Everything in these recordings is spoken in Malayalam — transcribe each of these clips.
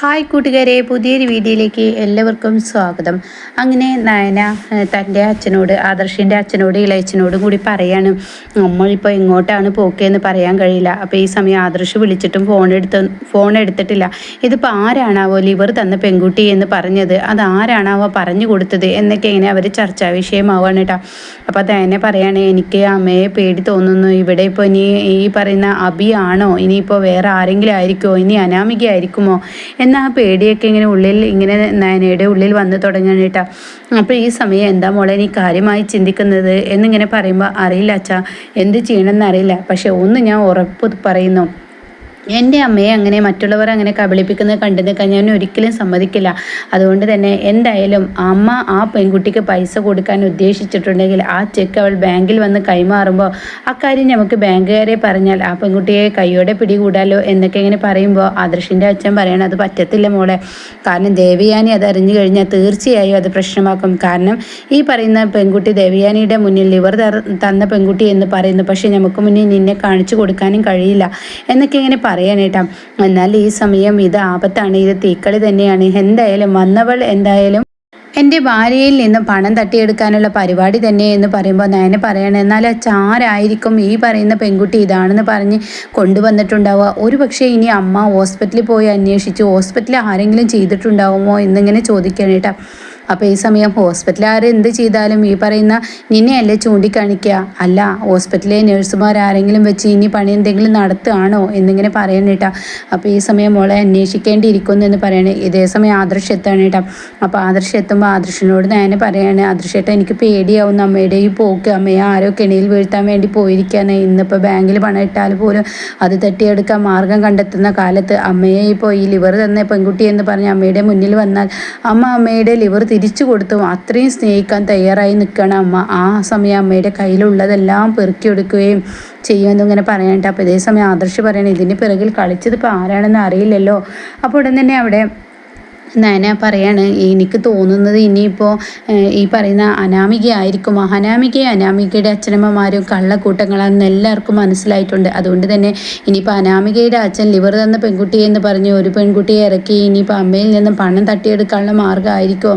ഹായ് കൂട്ടുകാരെ പുതിയൊരു വീഡിയോയിലേക്ക് എല്ലാവർക്കും സ്വാഗതം. അങ്ങനെ നയന തന്റെ അച്ഛനോട് ആദർശിന്റെ അച്ഛനോട് ഇളയച്ചനോടും കൂടി പറയാണ് നമ്മളിപ്പോൾ എങ്ങോട്ടാണ് പോക്കേന്ന് പറയാൻ കഴിയില്ല. അപ്പോൾ ഈ സമയം ആദർശ് വിളിച്ചിട്ടും ഫോൺ എടുത്ത് ഫോൺ എടുത്തിട്ടില്ല. ഇതിപ്പോൾ ആരാണാവോ ലിവർ തന്ന പെൺകുട്ടി എന്ന് പറഞ്ഞത്? അത് ആരാണാവോ പറഞ്ഞു കൊടുത്തത്? എന്നൊക്കെ ഇങ്ങനെ അവർ ചർച്ചാ വിഷയമാവാണ് കേട്ടോ. അപ്പോൾ നയന പറയാണ് എനിക്ക് അമ്മയെ പേടി തോന്നുന്നു. ഇവിടെ ഇപ്പോൾ ഇനി ഈ പറയുന്ന അബിയാണോ ഇനിയിപ്പോൾ വേറെ ആരെങ്കിലും ആയിരിക്കുമോ? ഇനി അനാമിക ആയിരിക്കുമോ എന്നാൽ ആ പേടിയൊക്കെ ഇങ്ങനെ ഉള്ളിൽ ഇങ്ങനെ നയനയുടെ ഉള്ളിൽ വന്നു തുടങ്ങണം കേട്ടോ അപ്പോൾ ഈ സമയം എന്താ മോളെ നീ കാര്യമായി ചിന്തിക്കുന്നത്? എന്നിങ്ങനെ പറയുമ്പോൾ അറിയില്ല അച്ഛാ എന്ത് ചെയ്യണമെന്ന് അറിയില്ല. പക്ഷെ ഒന്ന് ഞാൻ ഉറപ്പ് പറയുന്നു. എന്റെ അമ്മയെ അങ്ങനെ മറ്റുള്ളവർ അങ്ങനെ കബളിപ്പിക്കുന്നത് കണ്ടു നിൽക്കാൻ ഞാൻ ഒരിക്കലും സമ്മതിക്കില്ല. അതുകൊണ്ട് തന്നെ എന്തായാലും അമ്മ ആ പെൺകുട്ടിക്ക് പൈസ കൊടുക്കാൻ ഉദ്ദേശിച്ചിട്ടുണ്ടെങ്കിൽ ആ ചെക്ക് അവൾ ബാങ്കിൽ വന്ന് കൈമാറുമ്പോൾ അക്കാര്യം നമുക്ക് ബാങ്കുകാരെ പറഞ്ഞാൽ ആ പെൺകുട്ടിയെ കൈയോടെ പിടികൂടാലോ എന്നൊക്കെ ഇങ്ങനെ പറയുമ്പോൾ ആദർശിന്റെ അച്ഛൻ പറയണം അത് പറ്റത്തില്ല മോളെ. കാരണം ദേവയാനി അത് അറിഞ്ഞു കഴിഞ്ഞാൽ തീർച്ചയായും അത് പ്രശ്നമാക്കും. കാരണം ഈ പറയുന്ന പെൺകുട്ടി ദേവയാനിയുടെ മുന്നിൽ ലിവർ തന്ന പെൺകുട്ടി എന്ന് പറയുന്നു. പക്ഷേ നമുക്ക് മുന്നിൽ നിന്നെ കാണിച്ചു കൊടുക്കാനും കഴിയില്ല. എന്നൊക്കെ ഇങ്ങനെ പറയാനേട്ടാ. എന്നാൽ ഈ സമയം ഇത് ആപത്താണ് ഇത് തീക്കളി തന്നെയാണ്. എന്തായാലും വന്നവൾ എന്തായാലും എന്റെ ഭാര്യയിൽ നിന്ന് പണം തട്ടിയെടുക്കാനുള്ള പരിപാടി തന്നെ എന്ന് പറയുമ്പോൾ നയനെ പറയണം എന്നാൽ ചാരായിരിക്കും ഈ പറയുന്ന പെൺകുട്ടി ഇതാണെന്ന് പറഞ്ഞ് കൊണ്ടുവന്നിട്ടുണ്ടാവുക. ഒരു പക്ഷേ ഇനി അമ്മ ഹോസ്പിറ്റലിൽ പോയി അന്വേഷിച്ച് ഹോസ്പിറ്റലിൽ ആരെങ്കിലും ചെയ്തിട്ടുണ്ടാവുമോ എന്നിങ്ങനെ ചോദിക്കണം അപ്പോൾ ഈ സമയം ഹോസ്പിറ്റലുകാർ എന്ത് ചെയ്താലും ഈ പറയുന്ന നിന്നെയല്ലേ ചൂണ്ടിക്കാണിക്കുക? അല്ല ഹോസ്പിറ്റലിലെ നേഴ്സുമാർ ആരെങ്കിലും വെച്ച് ഇനി പണി എന്തെങ്കിലും നടത്തുകയാണോ എന്നിങ്ങനെ പറയണ കേട്ടാ അപ്പോൾ ഈ സമയം മോളെ അന്വേഷിക്കേണ്ടിയിരിക്കുന്നു എന്ന് പറയണേ. ഇതേ സമയം ആദർശ് എത്താണ് കേട്ടോ അപ്പോൾ ആദർശ് എത്തുമ്പോൾ ആദർശിനോട് ഞാൻ പറയാണ് ആദർശേട്ട എനിക്ക് പേടിയാവുന്നു. അമ്മയുടെ ഈ പോക്ക് അമ്മയെ ആരോ കെണിയിൽ വീഴ്ത്താൻ വേണ്ടി പോയിരിക്കുകയാണ് ഇന്നിപ്പോൾ ബാങ്കിൽ പണം ഇട്ടാൽ പോലും അത് തട്ടിയെടുക്കാൻ മാർഗം കണ്ടെത്തുന്ന കാലത്ത് അമ്മയെ ഇപ്പോൾ ഈ ലിവർ തന്ന പെൺകുട്ടി എന്ന് പറഞ്ഞ് അമ്മയുടെ മുന്നിൽ വന്നാൽ അമ്മ അമ്മയുടെ ലിവർ തിരിച്ചു കൊടുത്തും. അത്രയും സ്നേഹിക്കാൻ തയ്യാറായി നിൽക്കുകയാണ് അമ്മ. ആ സമയം അമ്മയുടെ കയ്യിലുള്ളതെല്ലാം പെറുക്കിയെടുക്കുകയും ചെയ്യുമെന്ന് ഇങ്ങനെ പറയാനായിട്ട് അപ്പോൾ ഇതേ സമയം ആദർശ് പറയണം ഇതിന്റെ പിറകിൽ കളിച്ചത് ഇപ്പോൾ ആരാണെന്ന് അറിയില്ലല്ലോ. അപ്പോൾ ഉടൻ തന്നെ അവിടെ നന പറയാണ് എനിക്ക് തോന്നുന്നത് ഇനിയിപ്പോൾ ഈ പറയുന്ന അനാമിക ആയിരിക്കും അനാമികയെ അനാമികയുടെ അച്ഛനമ്മമാരും കള്ളക്കൂട്ടങ്ങളാണെന്ന് എല്ലാവർക്കും മനസ്സിലായിട്ടുണ്ട്. അതുകൊണ്ട് തന്നെ ഇനിയിപ്പോൾ അനാമികയുടെ അച്ഛൻ ലിവർ തന്ന പെൺകുട്ടിയെ എന്ന് പറഞ്ഞ് ഒരു പെൺകുട്ടിയെ ഇറക്കി ഇനിയിപ്പോൾ അമ്മയിൽ നിന്നും പണം തട്ടിയെടുക്കാനുള്ള മാർഗമായിരിക്കുമോ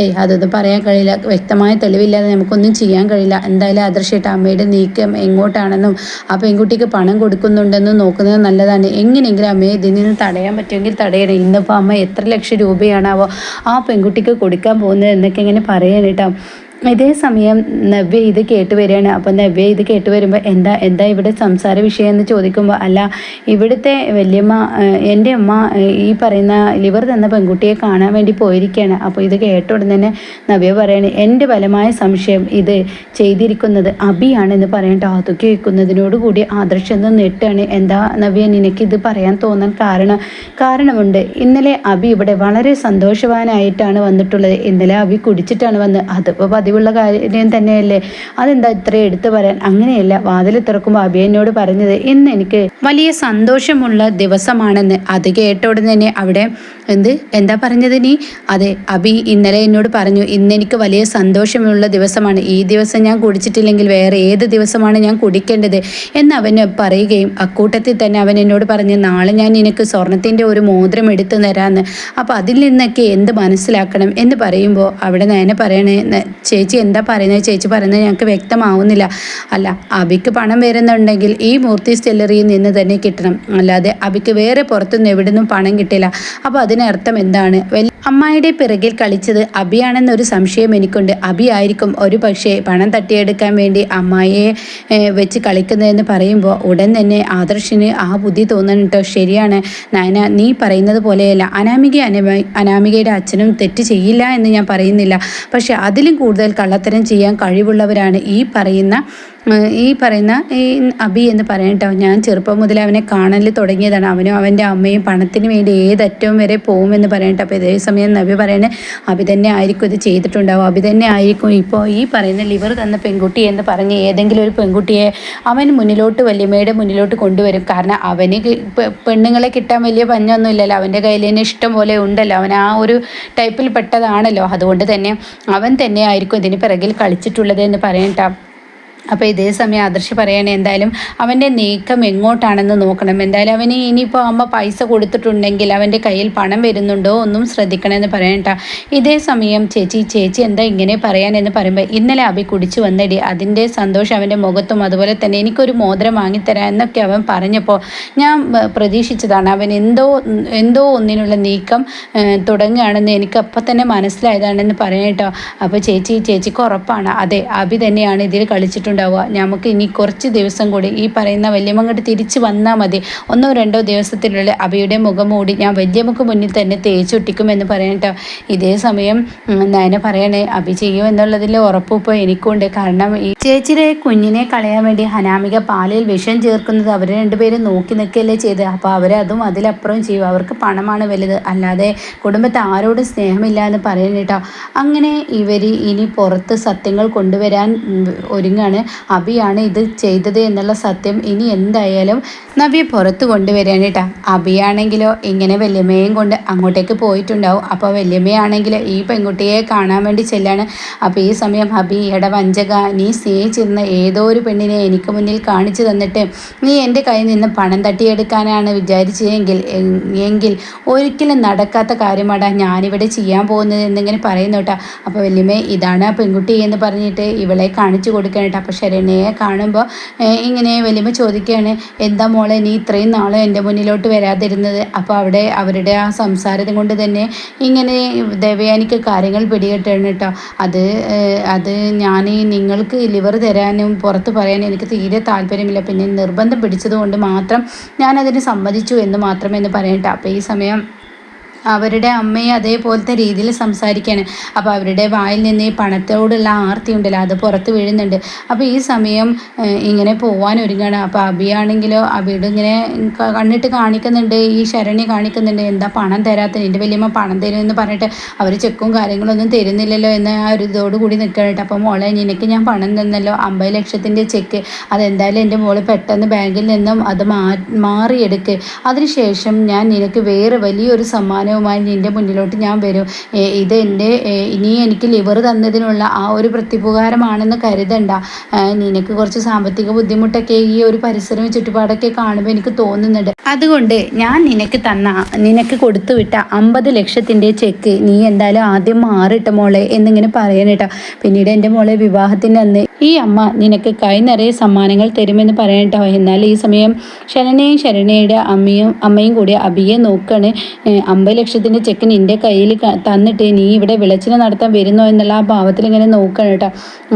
ഏയ് അതൊന്നും പറയാൻ കഴിയില്ല. വ്യക്തമായ തെളിവില്ലാതെ നമുക്കൊന്നും ചെയ്യാൻ കഴിയില്ല. എന്തായാലും ആദർശമായിട്ട് അമ്മയുടെ നീക്കം എങ്ങോട്ടാണെന്നും ആ പെൺകുട്ടിക്ക് പണം കൊടുക്കുന്നുണ്ടെന്നും നോക്കുന്നത് നല്ലതാണ്. എങ്ങനെയെങ്കിലും അമ്മയെ ഇതിൽ നിന്ന് തടയാൻ പറ്റുമെങ്കിൽ തടയണം. ഇന്നിപ്പോൾ അമ്മ എത്ര ലക്ഷം രൂപ രൂപയാണാവോ ആ പെൺകുട്ടിക്ക് കൊടുക്കാൻ പോകുന്നത് എന്നൊക്കെ ഇങ്ങനെ പറയാൻ കേട്ടോ. ഇതേ സമയം നവ്യ ഇത് കേട്ട് വരികയാണ്. അപ്പോൾ നവ്യ ഇത് കേട്ട് വരുമ്പോൾ എന്താ എന്താ ഇവിടെ സംസാര വിഷയം എന്ന് ചോദിക്കുമ്പോൾ അല്ല ഇവിടുത്തെ വല്യമ്മ എന്റെ അമ്മ ഈ പറയുന്ന ലിവർ തന്ന പെൺകുട്ടിയെ കാണാൻ വേണ്ടി പോയിരിക്കുകയാണ്. അപ്പോൾ ഇത് കേട്ട ഉടൻ തന്നെ നവ്യ പറയാണ് എന്റെ ബലമായ സംശയം ഇത് ചെയ്തിരിക്കുന്നത് അബിയാണെന്ന് പറയണ്ട അതൊക്കെ കേൾക്കുന്നതിനോട് കൂടി ആദർശം നെട്ടാണ് എന്താ നവ്യ നിനക്ക് ഇത് പറയാൻ തോന്നാൻ കാരണം കാരണമുണ്ട്. ഇന്നലെ അബി ഇവിടെ വളരെ സന്തോഷവാനായിട്ടാണ് വന്നിട്ടുള്ളത്. ഇന്നലെ അബി കുടിച്ചിട്ടാണ് വന്ന് അതിപ്പോൾ പതിവ് പതിവുള്ള കാര്യം തന്നെയല്ലേ? അതെന്താ ഇത്ര എടുത്തു പറയാൻ? അങ്ങനെയല്ല. വാതിൽ തുറക്കുമ്പോൾ അഭിയനോട് പറഞ്ഞത് ഇന്ന് എനിക്ക് വലിയ സന്തോഷമുള്ള ദിവസമാണെന്ന്. അത് കേട്ടോടെ തന്നെ അവിടെ എന്ത്? എന്താ പറഞ്ഞത് നീ? അതെ അഭി ഇന്നലെ എന്നോട് പറഞ്ഞു ഇന്ന് എനിക്ക് വലിയ സന്തോഷമുള്ള ദിവസമാണ്. ഈ ദിവസം ഞാൻ കുടിച്ചിട്ടില്ലെങ്കിൽ വേറെ ഏത് ദിവസമാണ് ഞാൻ കുടിക്കേണ്ടത്? എന്ന് അവന് പറയുകയും അക്കൂട്ടത്തിൽ തന്നെ അവൻ എന്നോട് പറഞ്ഞു നാളെ ഞാൻ നിനക്ക് സ്വർണത്തിന്റെ ഒരു മോതിരം എടുത്തു തരാമെന്ന് അപ്പോൾ അതിൽ നിന്നൊക്കെ എന്ത് മനസ്സിലാക്കണം? എന്ന് പറയുമ്പോൾ അവിടെ നേനെ പറയണേ ചേച്ചി എന്താ പറയുന്നത്? ചേച്ചി പറയുന്നത് ഞങ്ങൾക്ക് വ്യക്തമാവുന്നില്ല. അല്ല അബിക്ക് പണം വരുന്നുണ്ടെങ്കിൽ ഈ മൂർത്തി സ്റ്റെല്ലറിയിൽ നിന്ന് തന്നെ കിട്ടണം. അല്ലാതെ അബിക്ക് വേറെ പുറത്തുനിന്ന് എവിടെ നിന്നും പണം കിട്ടില്ല. അപ്പോൾ അതിനർത്ഥം എന്താണ്? അമ്മായിയുടെ പിറകിൽ കളിച്ചത് അബിയാണെന്നൊരു സംശയം എനിക്കുണ്ട്. അബി ആയിരിക്കും ഒരു പക്ഷേ പണം തട്ടിയെടുക്കാൻ വേണ്ടി അമ്മായിയെ വെച്ച് കളിക്കുന്നതെന്ന് പറയുമ്പോൾ ഉടൻ തന്നെ ആദർശിന് ആ ബുദ്ധി തോന്നണം ശരിയാണ്. നയന നീ പറയുന്നത് പോലെയല്ല. അനാമിക അനാമികയുടെ അച്ഛനും തെറ്റ് ചെയ്യില്ല എന്ന് ഞാൻ പറയുന്നില്ല. പക്ഷേ അതിലും കൂടുതൽ കള്ളത്തരം ചെയ്യാൻ കഴിവുള്ളവരാണ് ഈ പറയുന്ന ഈ പറയുന്ന ഈ അബി എന്ന് പറയട്ടോ ഞാൻ ചെറുപ്പം മുതൽ അവനെ കാണൽ തുടങ്ങിയതാണ്. അവനും അവന്റെ അമ്മയും പണത്തിന് വേണ്ടി ഏതറ്റവും വരെ പോകുമെന്ന് പറയട്ടെ അപ്പോൾ ഇതേ സമയം നബി പറയുന്നത് അബി തന്നെ ആയിരിക്കും ഇത് ചെയ്തിട്ടുണ്ടാവും അബി തന്നെ ആയിരിക്കും ഇപ്പോൾ ഈ പറയുന്ന ലിവർ തന്ന പെൺകുട്ടി എന്ന് പറഞ്ഞ് ഏതെങ്കിലും ഒരു പെൺകുട്ടിയെ അവൻ മുന്നിലോട്ട് വല്യമ്മയുടെ മുന്നിലോട്ട് കൊണ്ടുവരും. കാരണം അവന് പെണ്ണുങ്ങളെ കിട്ടാൻ വലിയ പഞ്ഞൊന്നും ഇല്ലല്ലോ. അവന്റെ കയ്യിൽ തന്നെ ഇഷ്ടം പോലെ ഉണ്ടല്ലോ. അവൻ ആ ഒരു ടൈപ്പിൽ പെട്ടതാണല്ലോ. അതുകൊണ്ട് തന്നെ അവൻ തന്നെ ആയിരിക്കും ഇതിന് പിറകിൽ കളിച്ചിട്ടുള്ളത് എന്ന് പറയട്ടാ അപ്പോൾ ഇതേ സമയം ആദർശ് പറയുകയാണ് എന്തായാലും അവന്റെ നീക്കം എങ്ങോട്ടാണെന്ന് നോക്കണം. എന്തായാലും അവന് ഇനിയിപ്പോൾ അമ്മ പൈസ കൊടുത്തിട്ടുണ്ടെങ്കിൽ അവന്റെ കയ്യിൽ പണം വരുന്നുണ്ടോ ഒന്നും ശ്രദ്ധിക്കണമെന്ന് പറയണ്ട ഇതേ സമയം ചേച്ചി ചേച്ചി എന്താ ഇങ്ങനെ പറയാനെന്ന് പറയുമ്പോൾ ഇന്നലെ അഭി കുടിച്ചു വന്നടി. അതിന്റെ സന്തോഷം അവന്റെ മുഖത്തും അതുപോലെ തന്നെ എനിക്കൊരു മോതിരം വാങ്ങിത്തരാം എന്നൊക്കെ അവൻ പറഞ്ഞപ്പോൾ ഞാൻ പ്രതീക്ഷിച്ചതാണ്. അവൻ എന്തോ എന്തോ ഒന്നിനുള്ള നീക്കം തുടങ്ങുകയാണെന്ന് എനിക്ക് അപ്പം തന്നെ മനസ്സിലായതാണെന്ന് പറയട്ടോ അപ്പോൾ ചേച്ചി ചേച്ചിക്ക് ഉറപ്പാണ്. അതെ അഭി തന്നെയാണ് ഇതിൽ കളിച്ചിട്ടുണ്ട് ഉണ്ടാവുക. നമുക്ക് ഇനി കുറച്ച് ദിവസം കൂടി ഈ പറയുന്ന വല്യമ്മങ്ങോട്ട് തിരിച്ച് വന്നാൽ മതി. ഒന്നോ രണ്ടോ ദിവസത്തിനുള്ളിൽ അവയുടെ മുഖം മൂടി ഞാൻ വല്യമ്മക്ക് മുന്നിൽ തന്നെ തേച്ചൊട്ടിക്കുമെന്ന് പറയട്ടോ ഇതേ സമയം നയന പറയണേ അഭി ചെയ്യും എന്നുള്ളതിൽ ഉറപ്പിപ്പോൾ എനിക്കുണ്ട്. കാരണം ഈ ചേച്ചിയുടെ കുഞ്ഞിനെ കളയാൻ വേണ്ടി ഹനാമിക പാലിൽ വിഷം ചേർക്കുന്നത് അവർ രണ്ടുപേരും നോക്കി നിൽക്കുകയല്ലേ ചെയ്ത്. അപ്പോൾ അവരതും അതിലപ്പുറം ചെയ്യും. അവർക്ക് പണമാണ് വലുത്. അല്ലാതെ കുടുംബത്തെ ആരോടും സ്നേഹമില്ല എന്ന് പറയുന്നിട്ടോ അങ്ങനെ ഇവർ ഇനി പുറത്ത് സത്യങ്ങൾ കൊണ്ടുവരാൻ ഒരുങ്ങാണ്. അബിയാണ് ഇത് ചെയ്തത് എന്നുള്ള സത്യം ഇനി എന്തായാലും നബിയെ പുറത്ത് കൊണ്ടുവരികയാണ് കേട്ടോ. അബിയാണെങ്കിലോ ഇങ്ങനെ വല്യമ്മയും കൊണ്ട് അങ്ങോട്ടേക്ക് പോയിട്ടുണ്ടാവും. അപ്പോൾ വല്യമ്മയാണെങ്കിൽ ഈ പെൺകുട്ടിയെ കാണാൻ വേണ്ടി ചെല്ലാണ്. അപ്പോൾ ഈ സമയം അബി ഇട വഞ്ചക നീ സ്നേഹിച്ചിരുന്ന ഏതോ ഒരു പെണ്ണിനെ എനിക്ക് മുന്നിൽ കാണിച്ചു തന്നിട്ട് നീ എന്റെ കയ്യിൽ നിന്ന് പണം തട്ടിയെടുക്കാനാണ് വിചാരിച്ചതെങ്കിൽ എങ്കിൽ ഒരിക്കലും നടക്കാത്ത കാര്യമാടാ ഞാനിവിടെ ചെയ്യാൻ പോകുന്നത് എന്നിങ്ങനെ പറയുന്നു കേട്ടോ. അപ്പോൾ വല്യമ്മ ഇതാണ് ആ പെൺകുട്ടി എന്ന് പറഞ്ഞിട്ട് ഇവളെ കാണിച്ചു കൊടുക്കണം കേട്ടോ. ശരണ്യയെ കാണുമ്പോൾ ഇങ്ങനെ വലിയ ചോദിക്കുകയാണ് എന്താ മോളെ നീ ഇത്രയും നാളും എന്റെ മുന്നിലോട്ട് വരാതിരുന്നത്? അപ്പോൾ അവിടെ അവരുടെ ആ സംസാരം കൊണ്ട് തന്നെ ഇങ്ങനെ ദേവയാനിക്ക് കാര്യങ്ങൾ പിടികെട്ടാണ് കേട്ടോ അത് അത് ഞാൻ നിങ്ങൾക്ക് ലിവർ തരാനും പുറത്ത് പറയാനും എനിക്ക് തീരെ താല്പര്യമില്ല. പിന്നെ നിർബന്ധം പിടിച്ചതുകൊണ്ട് മാത്രം ഞാനതിന് സമ്മതിച്ചു എന്ന് മാത്രമേ എന്ന് പറയട്ടെ. അപ്പോൾ ഈ സമയം അവരുടെ അമ്മയെ അതേപോലത്തെ രീതിയിൽ സംസാരിക്കുകയാണ് അപ്പോൾ അവരുടെ വായിൽ നിന്ന് ഈ പണത്തോടുള്ള ആർത്തി ഉണ്ടല്ലോ അത് പുറത്ത് വീഴുന്നുണ്ട്. അപ്പോൾ ഈ സമയം ഇങ്ങനെ പോവാൻ ഒരുങ്ങുകയാണ് അപ്പോൾ അബിയാണെങ്കിലോ അബിയുടെ ഇങ്ങനെ കണ്ണിട്ട് കാണിക്കുന്നുണ്ട് ഈ ശരണി കാണിക്കുന്നുണ്ട്. എന്താ പണം തരാത്ത എന്റെ വലിയമ്മ പണം തരുമെന്ന് പറഞ്ഞിട്ട് അവർ ചെക്കും കാര്യങ്ങളൊന്നും തരുന്നില്ലല്ലോ എന്ന് ആ ഒരു ഇതോട് കൂടി നിൽക്കണട്ട് അപ്പോൾ മോളെ നിനക്ക് ഞാൻ പണം തന്നല്ലോ അമ്പത് ലക്ഷത്തിന്റെ ചെക്ക്. അതെന്തായാലും എന്റെ മോൾ പെട്ടെന്ന് ബാങ്കിൽ നിന്നും അത് മാ മാറിയെടുക്ക്. അതിനുശേഷം ഞാൻ നിനക്ക് വേറെ വലിയൊരു സമ്മാനം സാധനവുമായി നിന്റെ മുന്നിലോട്ട് ഞാൻ വരും. ഇത് എന്റെ ഇനി എനിക്ക് ലിവർ തന്നതിനുള്ള ആ ഒരു പ്രത്യുപകാരമാണെന്ന് കരുതണ്ട. നിനക്ക് കുറച്ച് സാമ്പത്തിക ബുദ്ധിമുട്ടൊക്കെ ഈ ഒരു പരിസരവും ചുറ്റുപാടൊക്കെ കാണുമ്പോൾ എനിക്ക് തോന്നുന്നുണ്ട്. അതുകൊണ്ട് ഞാൻ നിനക്ക് തന്ന നിനക്ക് കൊടുത്തുവിട്ട അമ്പത് ലക്ഷത്തിന്റെ ചെക്ക് നീ എന്തായാലും ആദ്യം മാറിട്ട മോളെ എന്നിങ്ങനെ പറയാനേട്ടാ പിന്നീട് എന്റെ മോളെ വിവാഹത്തിന്റെ അന്ന് ഈ അമ്മ നിനക്ക് കൈ നിറയെ സമ്മാനങ്ങൾ തരുമെന്ന് പറയട്ടോ എന്നാൽ ഈ സമയം ശരണയും ശരണയുടെ അമ്മയും അമ്മയും കൂടി അബിയെ നോക്കാണ്. അമ്പത് ലക്ഷത്തിന്റെ ചെക്ക് നിന്റെ കയ്യിൽ തന്നിട്ട് നീ ഇവിടെ വിളച്ചിന് നടത്താൻ വരുന്നോ എന്നുള്ള ആ ഭാവത്തിൽ ഇങ്ങനെ നോക്കണം കേട്ടോ.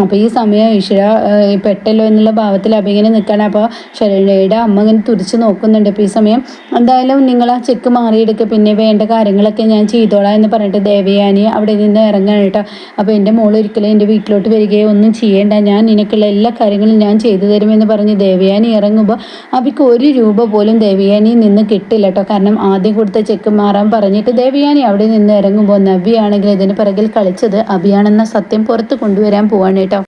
അപ്പോൾ ഈ സമയം ഈശ്വര പെട്ടല്ലോ എന്നുള്ള ഭാവത്തിൽ അപ്പം ഇങ്ങനെ നിൽക്കണം അപ്പോൾ ശരണയുടെ അമ്മ ഇങ്ങനെ തുരിച്ച് നോക്കുന്നുണ്ട്. അപ്പോൾ ഈ സമയം എന്തായാലും നിങ്ങൾ ആ ചെക്ക് മാറിയെടുക്കുക പിന്നെ വേണ്ട കാര്യങ്ങളൊക്കെ ഞാൻ ചെയ്തോളാം എന്ന് പറഞ്ഞിട്ട് ദേവയാനി അവിടെ നിന്ന് ഇറങ്ങണം കേട്ടോ. അപ്പോൾ എന്റെ മോൾ ഒരിക്കലും എന്റെ വീട്ടിലോട്ട് വരികയോ ഒന്നും ചെയ്യേണ്ട. ഞാൻ നിനക്കുള്ള എല്ലാ കാര്യങ്ങളും ഞാൻ ചെയ്തു തരുമെന്ന് പറഞ്ഞ് ദേവയാനി ഇറങ്ങുമ്പോൾ അവയ്ക്ക് ഒരു രൂപ പോലും ദേവയാനിയിൽ നിന്ന് കിട്ടില്ല കേട്ടോ. കാരണം ആദ്യം കൊടുത്ത ചെക്ക് മാറാൻ പറഞ്ഞിട്ട് ദേവിയാനി അവിടെ നിന്ന് ഇറങ്ങുമ്പോൾ നവ്യാണെങ്കിൽ ഇതിന് പിറകിൽ കളിച്ചത് അബിയാണെന്ന സത്യം പുറത്ത് കൊണ്ടുവരാൻ പോവാണ് കേട്ടോ.